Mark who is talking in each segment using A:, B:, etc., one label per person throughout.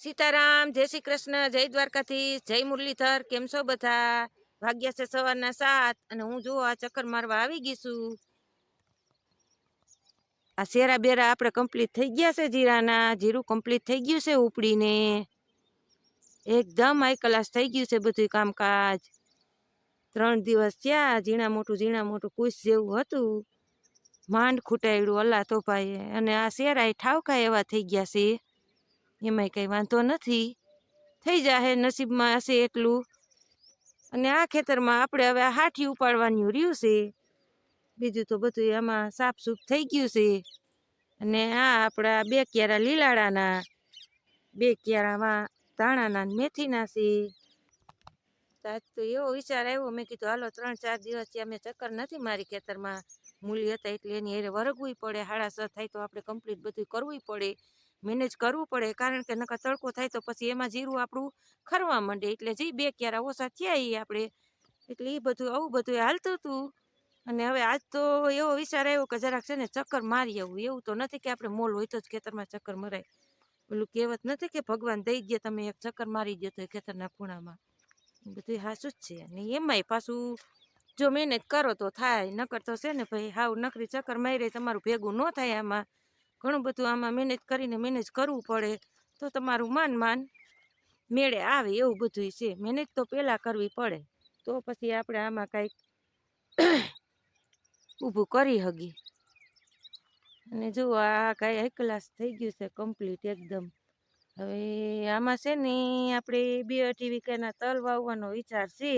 A: સીતારામ, જય શ્રી કૃષ્ણ, જય દ્વારકાધીશ, જય મુરલીધર, કેમ છો બધા? ભાગ્યા છે સવારના સાત અને હું જો આ ચક્કર મારવા આવી ગઈ છું. આ શેરા બેરા આપણે કમ્પ્લીટ થઈ ગયા છે જીરાના. જીરું કમ્પ્લીટ થઈ ગયું છે ઉપડીને. એકદમ હાઈ ક્લાસ થઈ ગયું છે બધું કામકાજ. ત્રણ દિવસ થયા, ઝીણા મોટું ઝીણા મોટું કુશ જેવું હતું. માંડ ખૂટાયડું અલ્લા તો ભાઈ અને આ શેરાય ઠાવકા એવા થઈ ગયા છે. એમાંય કંઈ વાંધો નથી. થઈ જાહે નસીબમાં હશે એટલું. અને આ ખેતરમાં આપણે હવે આ હાથી ઉપાડવાનું રહ્યું છે. બીજું તો બધું આમાં સાફ સૂફ થઈ ગયું છે. અને આ આપણા બે ક્યારા લીલાડાના બે ક્યારામાં ધાણાના મેથીના છે. આજ તો એવો વિચાર આવ્યો, મેં કીધું હાલો ત્રણ ચાર દિવસથી અમે ચક્કર નથી મારી ખેતરમાં મૂલી હતા એટલે એની હારે વરગવું પડે હાડા સ થાય તો આપણે કમ્પ્લીટ બધું કરવું પડે. મેનેજ કરવું પડે, કારણ કે નકા તડકો થાય તો પછી એમાં જીરું આપણું ખરવા માંડે. એટલે જે બે ક્યારા ઓછા થયા એ આપણે. એટલે એ બધું, આવું બધું હાલતું હતું અને હવે આજ તો એવો વિચાર આવ્યો કે જરાક છે ને ચક્કર મારી આવું. એવું તો નથી કે આપણે મોલ હોય તો જ ખેતરમાં ચક્કર મરાય. પેલું કહેવત નથી કે ભગવાન દઈ ગયા તમે એક ચક્કર મારી ગયો તો ખેતરના ખૂણામાં. બધું સાચું જ છે. અને એમાંય પાછું જો મહેનત કરો તો થાય. નકર તો છે ને ભાઈ, હાવ નકરી ચક્કર મારી, તમારું ભેગું ન થાય આમાં. ઘણું બધું આમાં મેનેજ કરીને મેનેજ કરવું પડે, તો તમારું માન માન મેળે આવે એવું બધું છે. મેનેજ તો પહેલાં કરવી પડે, તો પછી આપણે આમાં કાંઈક ઊભું કરી હગી અને જો આ કાંઈ એક ક્લાસ થઈ ગયું છે કમ્પ્લીટ એકદમ. હવે આમાં છે ને આપણે બે અઢી વીઘાના તલ વાવવાનો વિચાર છે.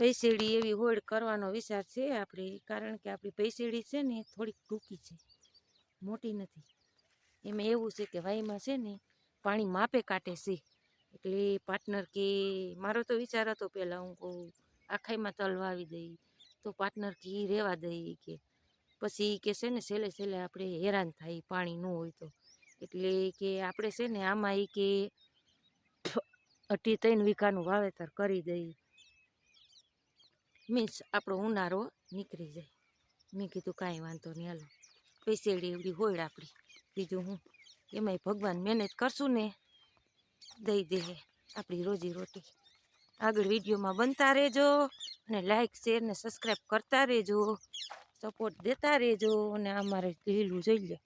A: પૈસેડી એવી હોડ કરવાનો વિચાર છે આપણે, કારણ કે આપણી પૈસેડી છે ને થોડીક ટૂંકી છે. મોટી નથી. એમાં એવું છે કે વાઈમાં છે ને પાણી માપે કાઢે છે. એટલે પાર્ટનર કે મારો તો વિચાર હતો પહેલાં હું કહું, આખાઈમાં તલ વાવી દઈ, તો પાર્ટનર કે રહેવા દઈ કે. પછી કે છે ને છેલ્લે છેલ્લે આપણે હેરાન થાય પાણી ન હોય તો. એટલે કે આપણે છે ને આમાં એ કે અઢી ત્રણ વીઘાનું વાવેતર કરી દઈ. મીન્સ આપણો ઉનાળો નીકળી જાય. મેં કીધું કાંઈ વાંધો નહીં, હાલો. પૈસેડી એવડી હોય આપણી બીજું હું? એમાંય ભગવાન મહેનત કરશું ને. દઈ દે આપણી રોજી રોટી. આગળ વિડીયોમાં બનતા રહેજો અને લાઇક શેર ને સબસ્ક્રાઈબ કરતા રહેજો. સપોર્ટ દેતા રહેજો અને અમારે લીલું જોઈ લે.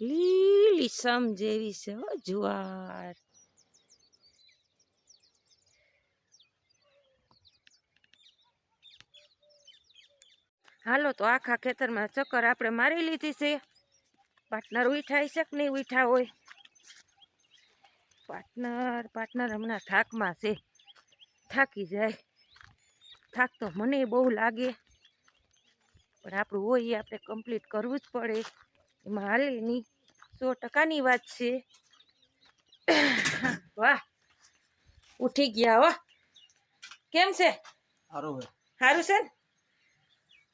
A: લીલી સમ જેવી છે જુવાર. હાલો તો આખા ખેતરમાં ચક્કર આપણે મારી લીધી છે. પાર્ટનર ઉઠાઈ છે કે નહીં ઉઠા હોય? પાર્ટનર પાર્ટનર હમણાં થાકમાં છે. થાકી જાય. થાક તો મને બહુ લાગે. પણ આપણું હોય એ આપણે કમ્પ્લીટ કરવું જ પડે. એમાં હાલે નહીં. સો ટકાની વાત છે. વાહ ઉઠી ગયા હો. કેમ છે?
B: સારું
A: છે ને?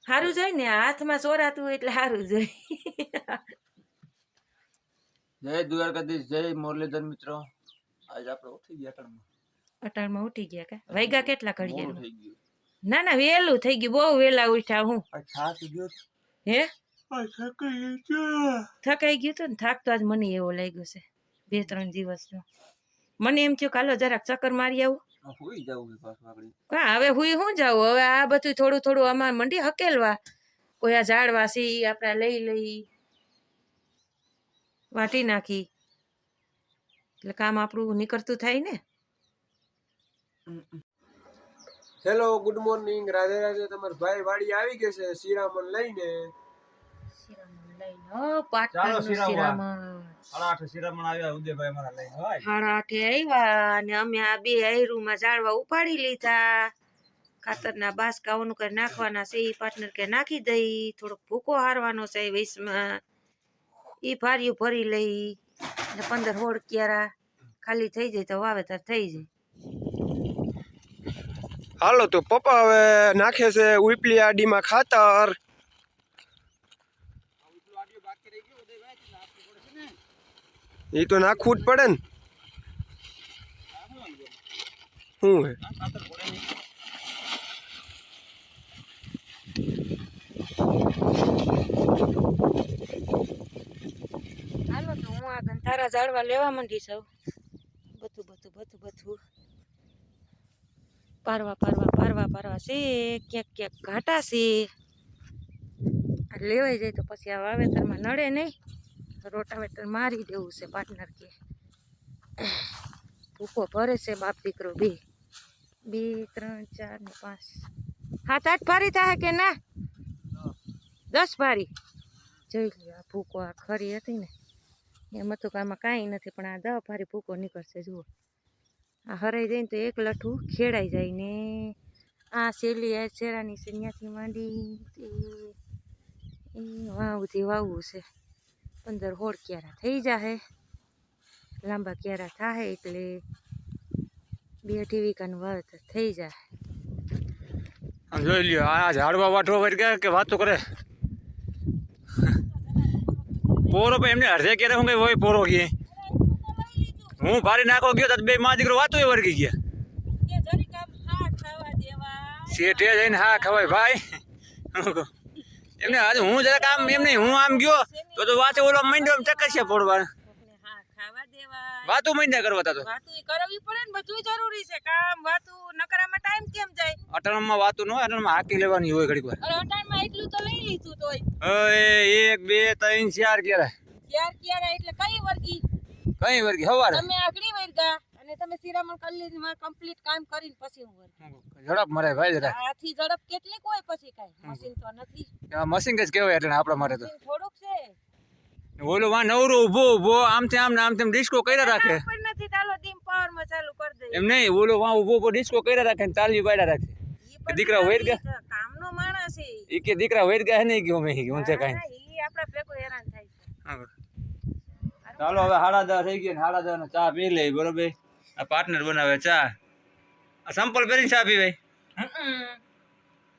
A: સારું જોઈ ને હાથમાં ચોરાતું હોય એટલે સારું જોઈ
B: જય દ્વારકાધીશ જય મુરલીધર મિત્રો. આજ આપણે ઉઠી ગયા કણમાં
A: અટાણમાં ઉઠી ગયા કે? વૈગા કેટલા
B: ગયું?
A: ના ના વેલું થઈ ગયું બહુ વહેલા ઉઠ્યા હું.
B: થાકી છાસ ગયો
A: હે
B: થકાઈ ગયું
A: હતું ને? થાક તો આજ મને એવો લાગ્યો છે બે ત્રણ દિવસનો. મને એમ થયું કાલો જરાક ચક્કર મારી આવું.
B: હોઈ જવું પાછું આપણે
A: કા હવે હુઈ હું જાઉં? હવે આ બધું થોડું થોડું અમાર મંડી હકેલવા. કોઈ આ ઝાડ વાસી આપણે લઈ લઈ. વાટી નાખી. એટલે કામ આપણું નીકળતું થાય ને.
C: Hello good morning Radhe Radhe તમારા ભાઈ વાડી આવી ગયો છે શિરામણ લઈને.
B: શિરામણ.
A: શિરામણ.
B: આવ્યા ઉદયભાઈ લઈને હોય.
A: સાડા આઠે આવ્યા અને અમે આ બે આયરુમાં ઝાડવા ઉપાડી લીધા. ખાતરના બાસકાઓનું કઈ નાખવાના છે એ પાર્ટનર કે નાખી દઈ. થોડોક ભૂકો હારવાનો છે વીસમાં એ ભાર્યું ભરી લઈ. ને પંદર હોળ ક્યારા. ખાલી થઈ જાય તો વાવેતર થઈ જાય.
C: હાલો તો પપ્પા હવે નાખે છે ઉપલી આડીમાં ખાતર. એ તો નાખવું જ પડે ને. શું હે?
A: હાલો તો હું આ ગંધારા ઝાડવા લેવા માંડી સૌ બધું બધું બધું બધું. પારવા પારવા પારવા પારવા છે. ક્યાંક ક્યાંક ઘાટા છે. લેવાઈ જાય તો પછી આ વાવેતરમાં નડે નહીં. રોટાવેટર મારી દેવું છે પાર્ટનર કે. ભૂકો ભરે છે બાપ દીકરો બે. બે, ત્રણ, ચાર ને પાંચ. સાત આઠ ભારી થાય કે ના? દસ ભારી. જોઈ લ્યો આ ભૂકો આ ખરી હતી ને. એમ હતું કે આમાં કાંઈ નથી, પણ આ દસ ભારી ભૂકો નીકળશે, જુઓ. આ હરાઈ જાય ને તો એક લઠ્ઠું ખેડાઈ જાય ને. આ શેલી, આ શેરાની છે ત્યાંથી માંડી તે. એ વાવથી વાવવું છે. પંદર હોળ ક્યારા થઈ જાહે. લાંબા ક્યારા થાય એટલે બે અઢી વીઘાનું વાવેતર થઈ જાય
D: આમ જોઈ લ્યો આ ઝાડવા વાટવા વળી ગયા કે વાતો કરે? પોરો પણ એમને અડધે ક્યારે હું કઈ હોય પોરો ગયે હું ભારી નાખો ગયો તો બે માં દીકરો વાતો એ વર્ગી ગયા. શેઠે જઈને હા ખવાય ભાઈ. એમને આજે હું જરા કામ નહીં હું આમ ગયો તો તો વાતે ઓલો મંડ્યો ચકસ્યા પડવા વાતો મંડ્યા કરવા તા
A: કરવી પડે ને બધું જરૂરી છે. કામ વાતો નકરામાં ટાઈમ કેમ જાય?
D: અટણમાં વાતો ન અટણમાં હાકી લેવાની હોય ઘડીક વાર.
A: અરે અટાણમાં એટલું તો લઈ લીધું તોય.
D: હવે એક બે ત્રણ ચાર ક્યારે?
A: ચાર ક્યારે એટલે કઈ વર્ગી?
D: કઈ વર્ગી? હવાર?
A: તમે આગળી વર્ગા. તમે સિરામણ લીધી મારે કમ્પ્લીટ કામ કરીને પછી હું
D: ઝડપ મરે ભાઈ જરા.
A: આથી ઝડપ કેટલીક હોય પછી કાઈ. મશીન તો નથી.
D: મશીન જ કહેવાય એટલે આપણા મારે તો.
A: થોડુંક છે.
D: ઓલો વા નવરો ઊભો ઊભો આમ તેમ આમ તેમ ડિસ્કો કર્યા રાખે.
A: નથી ચાલો ડીમ પાવરમાં ચાલુ કરી દે
D: એમ નહીં ઓલો વા ઊભો ઊભો ડિસ્કો કર્યા રાખે ને તાલી પાડ્યા રાખે. દીકરા વેર ગયા?
A: કામનો માણસ છે. ઈ.
D: કે દીકરા વેર ગયા નહીં ગયો મેં હું છે કાંઈ?
A: હા, ઈ આપણા ભેગો હેરાન થાય છે.
D: ચાલો હવે સાડા દસ થઈ ગયા ને સાડા દસ ચા પી લઈ બરોબર? આ પાર્ટનર બનાવે ચા આ. સંપલ પહેરીને ચા પીવે.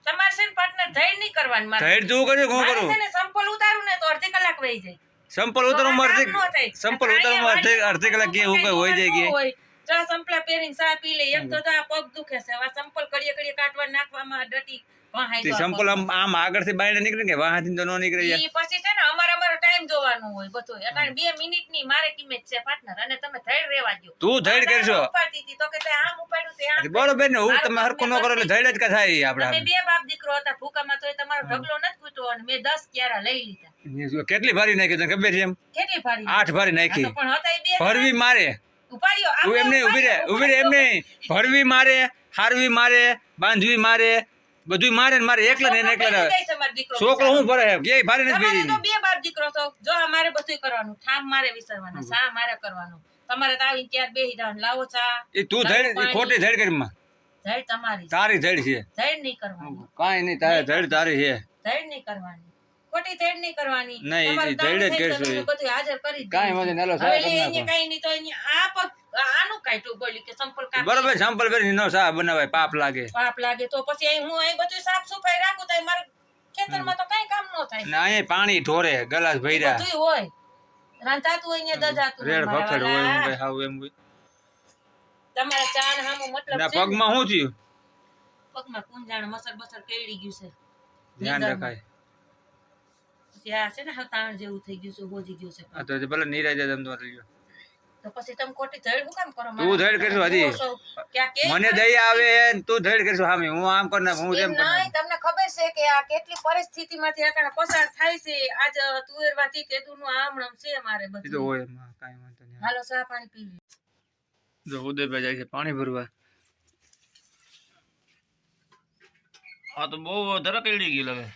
A: તમારે છે પાર્ટનર ધૈર્ય નહીં કરવાનું મારે.
D: સાઈડ જોવું કર્યું હું કરું?
A: છે ને સંપલ ઉતારું ને તો અડધી કલાક વહી જાય.
D: સંપલ
A: ઉતારું
D: અડધી
A: થાય.
D: સંપલ ઉતરવામાં અડધી અડધી કલાક કે હું કઈ હોય જાય કે?
A: ચા સંપલા પહેરીને ચા પી લે. એમ તો પગ દુખે છે. આ સંપલ કડીએ કડીએ કાટવા નાખવામાં ડટી
D: તે સંપલ આમ આમ આગળથી બાયણે નીકળે કે વાહાથી તો ન નીકળે
A: ઈ પછી છે ને અમારે અમારો ટાઈમ જોવાનો હોય બધો એટલે બે મિનિટની મારે કિંમત છે પાર્ટનર અને તમે ધૈર્ય રેવા દો
D: તું ધૈર્ય કરશો.
A: ઉપાડતી હતી તો કે તે આમ ઉપાડ્યું તે આમ
D: બરોબર ને હું તમે હરકો ન કરો એટલે ધૈર્ય જ કા થાય
A: તમે
D: આપડા
A: બે બાપ દીકરો હતા ભૂકામાં તોય તમારો ઢગલો નથી ફૂટ્યો અને મેં દસ ક્યારા લઈ લીધા.
D: કેટલી ભારી નાખી તને ખબર છે એમ?
A: કેટલી ભારી
D: આઠ ભારી નાખી.
A: પણ હતા બે
D: ભરવી મારે.
A: ઉપાડ્યો.
D: તું એમને ઊભી રહે ઊભી રે એમને. ભરવી મારે હારવી મારે બાંધવી મારે બધું મારે મારે એકલા ને એકલા છોકરો હું ભરે કે ભારે નથી ભેરી
A: તો બે બાપ દીકરો તો જો અમારે બધું કરવાનું. ઠામ મારે વિસરવાના સા મારે કરવાનું. તમારે તો આવીને ત્યાં બેહી જવાનું. લાવો ચા
D: એ તું ધડ ખોટી ધડ કરી માં.
A: ધડ તમારી
D: તારી ધડ છે.
A: ધડ નહીં કરવાની.
D: કાઈ નહીં તારે ધડ તારી છે.
A: ધડ નહીં કરવાની. ખોટી તેડ નહીં કરવાની.
D: નહીં, તેડ જ કરશું
A: બધું હાજર કરી
D: કાંઈ વાંધો નહીં, હાલો,
A: હવે
D: સાહેબ કરી
A: કાંઈ નહીં તો આ પગ આનું કાઢ્યું બોલી કે સંપલ કાપી
D: બરોબર સંપલ ભરી નો સાહેબ બનાવાય પાપ લાગે.
A: પાપ લાગે તો પછી અહીં હું અહીં બધું સાફ સફાઈ રાખું તો મારે ખેતરમાં તો કઈ કામ ન થાય.
D: ના અહીં પાણી ઢોરે ગલાસ ભર્યા.
A: બધું હોય. રાંધાતું હોય ને દજાતું
D: રેડ ભફડ હોય હું ભાઈ હાવ એમ હોય.
A: તમારા ચા હામો મતલબ
D: ના પગમાં શું થયું?
A: પગમાં કુંજાણ મસર બસર કેળી ગયું છે.
D: ધ્યાન. રખાય.
A: આ છે ને હતાણ જેવું થઈ ગયું છે બોજી ગયું છે
D: આ તો ભલે નીરાજે તો રહ્યો.
A: તો પછી તમે ખોટી ધડ હું કામ કરો
D: તું ધડ કરશું હજી. મને દયા આવે ને તું ધડ કરશું સામે. હું આમ કર હું તેમ કર
A: નહીં, તમને ખબર છે કે આ કેટલી પરિસ્થિતિમાંથી આકડા પસાર થાય છે. આજ તુવેરવાથી કેદુનું આમણમ છે મારે બધું.
D: તો હોયમાં કાઈ વાંધો નહીં.
A: હાલો ચા પાણી પી લે.
D: જો ઉદયભાઈ જાય છે પાણી ભરવા. આ તો બહુ ધરકેડી ગઈ હવે.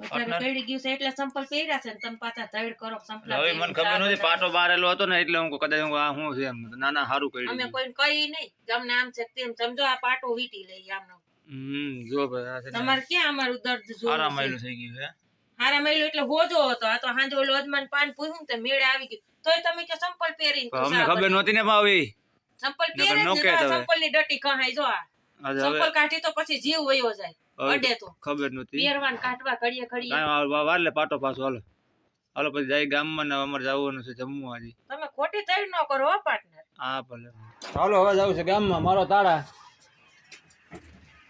A: અત્યારે ગયું છે એટલે સંપલ પહેર્યા છે ને તમે પાછા ધડ કરો સંપલા
D: હવે મને ખબર નથી પાટો બારેલો હતો ને એટલે હું કદાચ હું આ શું છે એમ. ના ના સારું કરી
A: અમે કોઈને કહી નહીં તમને આમ છે તેમ. સમજો આ પાટો વીટી લઈ આમનો.
D: હમ જો ભાઈ આ છે ને
A: તમારે ક્યાં અમારું દર્દ
D: આરામ આવેલું થઈ ગયું છે.
A: હારા મહિલો એટલે હોજો હતો. આ તો હાંજો ઓલો અજમાન પાન પૂછ્યું ને મેળે આવી ગયું. તોય તમે કે સંપલ પહેરી
D: અમને ખબર નહોતી ને ભાવી.
A: સંપલ પહેરે
D: નો
A: તો સંપલ ડટી કહાય જો આ. સંપલ કાઢી તો પછી જીવ વયો જાય. અડે તો.
D: ખબર નહોતી.
A: પહેરવાન કાઢવા ઘડીએ ઘડીએ.
D: લે પાટો પાછો હાલો. હાલો પછી જાય ગામમાં ને અમારે જવાનું છે જમવા આજે
A: તમે ખોટી તળ ન કરો પાર્ટનર
D: હા ભલે. હાલો હવે જવું છે ગામમાં. મારો તાળા.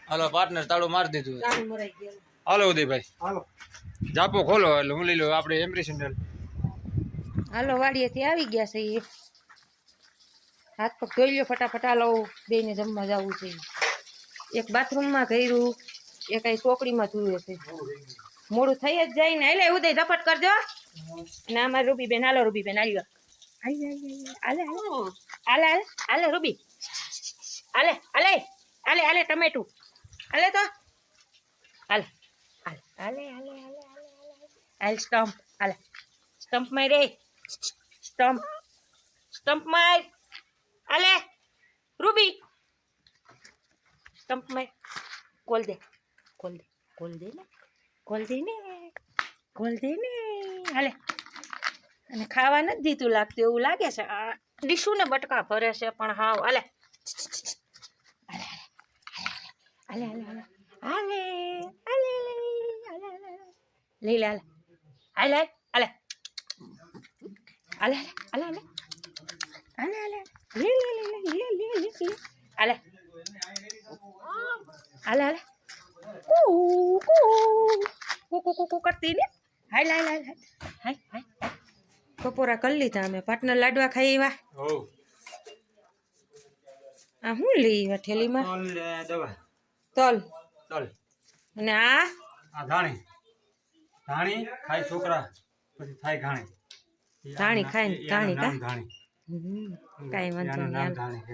D: હાલો પાર્ટનર તાળું મારી દીધું
A: મરાઈ
D: હાલો ઉદયભાઈ.
C: હાલો.
D: જાપો ખોલો એટલે હું લઈ લઉં આપણે એમરી સેન્ડલ.
A: હાલો વાડીએથી આવી ગયા છે એ. હાથ પગ ધોઈ લ્યો ફટાફટ હાલો બેને જમવા જવું છે. એક બાથરૂમમાં કર્યું. એક કઈ ચોકડીમાં જોયું હશે. મોડું થઈ જ જાય ને. એટલે ઉદય, ઝપટ કરજો. અને અમારે રૂબીબેન, હાલો રૂબી બેન આવી હાલે હાલે હાલે. રૂબી. હાલે હાલે. હાલે હાલે, ટમેટું. હાલે તો. હાલે હાલે. હાલે, હાલ સ્ટમ્પ. હાલે. સ્ટમ્પ માર રે સ્ટમ્પ. સ્ટમ્પ માર. હાલે. રૂબી. સ્ટમ્પ માર. કોલ દે. ને કોલ દે ને હાલે અને ખાવા નથી દીધું લાગતું એવું લાગે છે આ ડીશું ને બટકા ભરે છે પણ હાવ હાલે હાલે હાલે હાલે હાલે લઈ લે હાલે હાલે હાલે હાલે હાલે હાલે હાલે હાલે લે લે લે લે લે લે લે હાલે હાલે હાલે કુ કુ કુ કુ કુ કુ કરતી ને? હાલ હાલ હાલ હાલ હાલ બપોરા કરી લીધા અમે પાટના લાડવા ખાઈ આવ્યા. આ શું લઈ આવ્યા ઠેલીમાં?
D: તલ
A: તલ. અને આ?
D: આ ધાણી. ધાણી ખાય છોકરા પછી થાય ઘાણી.
A: ધાણી ખાય ધાણી કા? કાંઈ વાંધો નહીં
D: ધાણી